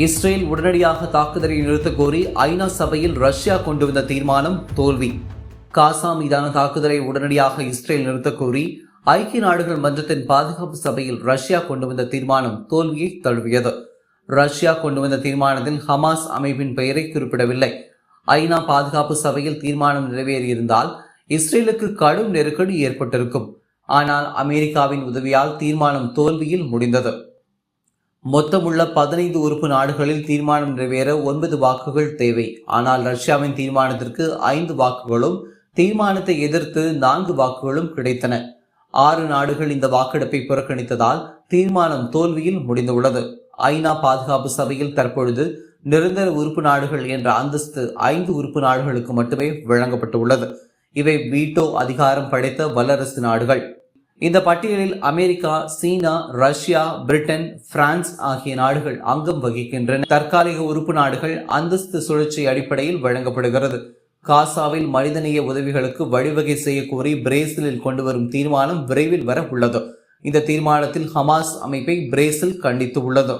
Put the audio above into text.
Israel உடனடியாக தாக்குதலை நிறுத்த கோரி ஐநா சபையில் ரஷ்யா கொண்டு வந்த தீர்மானம் தோல்வி. காசா மீதான தாக்குதலை உடனடியாக இஸ்ரேல் நிறுத்த கோரி ஐக்கிய நாடுகள் மன்றத்தின் பாதுகாப்பு சபையில் ரஷ்யா கொண்டு வந்த தீர்மானம் தோல்வியை தழுவியது. ரஷ்யா கொண்டு வந்த தீர்மானத்தில் ஹமாஸ் அமைப்பின் பெயரை குறிப்பிடவில்லை. ஐநா பாதுகாப்பு சபையில் தீர்மானம் நிறைவேறியிருந்தால் இஸ்ரேலுக்கு கடும் நெருக்கடி ஏற்பட்டிருக்கும். ஆனால் அமெரிக்காவின் உதவியால் தீர்மானம் தோல்வியில் முடிந்தது. மொத்தமுள்ள பதினைந்து உறுப்பு நாடுகளில் தீர்மானம் நிறைவேற ஒன்பது வாக்குகள் தேவை. ஆனால் ரஷ்யாவின் தீர்மானத்திற்கு ஐந்து வாக்குகளும் தீர்மானத்தை எதிர்த்து நான்கு வாக்குகளும் கிடைத்தன. ஆறு நாடுகள் இந்த வாக்கெடுப்பை புறக்கணித்ததால் தீர்மானம் தோல்வியில் முடிந்துள்ளது. ஐநா பாதுகாப்பு சபையில் தற்பொழுது நிரந்தர உறுப்பு நாடுகள் என்ற அந்தஸ்து ஐந்து உறுப்பு நாடுகளுக்கு மட்டுமே வழங்கப்பட்டுள்ளது. இவை வீட்டோ அதிகாரம் படைத்த வல்லரசு நாடுகள். இந்த பட்டியலில் America China Russia Britain France ஆகிய நாடுகள் அங்கம் வகிக்கின்றன. தற்காலிக உறுப்பு நாடுகள் அந்தஸ்து சுழற்சி அடிப்படையில் வழங்கப்படுகிறது. காசாவில் மனிதநேய உதவிகளுக்கு வழிவகை செய்ய கோரி பிரேசிலில் கொண்டு வரும் தீர்மானம் விரைவில் வர உள்ளது. இந்த தீர்மானத்தில் ஹமாஸ் அமைப்பை பிரேசில் கண்டித்து உள்ளது.